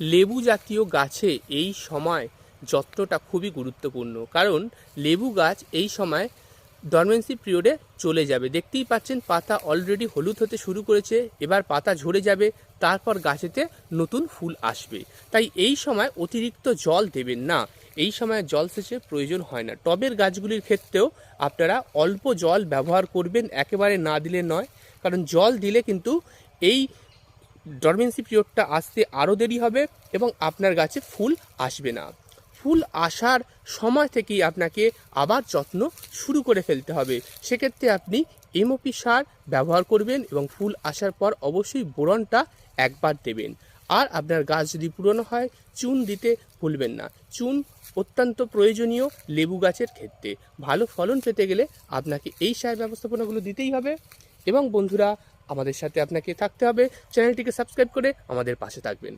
লেবু জাতীয় গাছে এই সময় যত্নটা খুবই গুরুত্বপূর্ণ। কারণ লেবু গাছ এই সময় ডরমেন্সি পিরিয়ডে চলে যাবে। দেখতেই পাচ্ছেন, পাতা অলরেডি হলুদ হতে শুরু করেছে, এবার পাতা ঝরে যাবে, তারপর গাছেতে নতুন ফুল আসবে। তাই এই সময় অতিরিক্ত জল দেবেন না। এই সময় জল সেচের প্রয়োজন হয় না। টবের গাছগুলির ক্ষেত্রেও আপনারা অল্প জল ব্যবহার করবেন, একেবারে না দিলে নয়। কারণ জল দিলে কিন্তু এই ডরমেন্সি পিরিয়ডটা আসতে আরও দেরি হবে এবং আপনার গাছে ফুল আসবে না। ফুল আসার সময় থেকেই আপনাকে আবার যত্ন শুরু করে ফেলতে হবে। সেক্ষেত্রে আপনি এমওপি সার ব্যবহার করবেন এবং ফুল আসার পর অবশ্যই বোরনটা একবার দেবেন। আর আপনার গাছ যদি পুরনো হয়, চুন দিতে ভুলবেন না। চুন অত্যন্ত প্রয়োজনীয় লেবু গাছের ক্ষেত্রে। ভালো ফলন পেতে গেলে আপনাকে এই সার ব্যবস্থাপনাগুলো দিতেই হবে। এবং বন্ধুরা আমাদের সাথে আপনাকে থাকতে হবে। চ্যানেলটিকে সাবস্ক্রাইব করে আমাদের পাশে থাকবেন।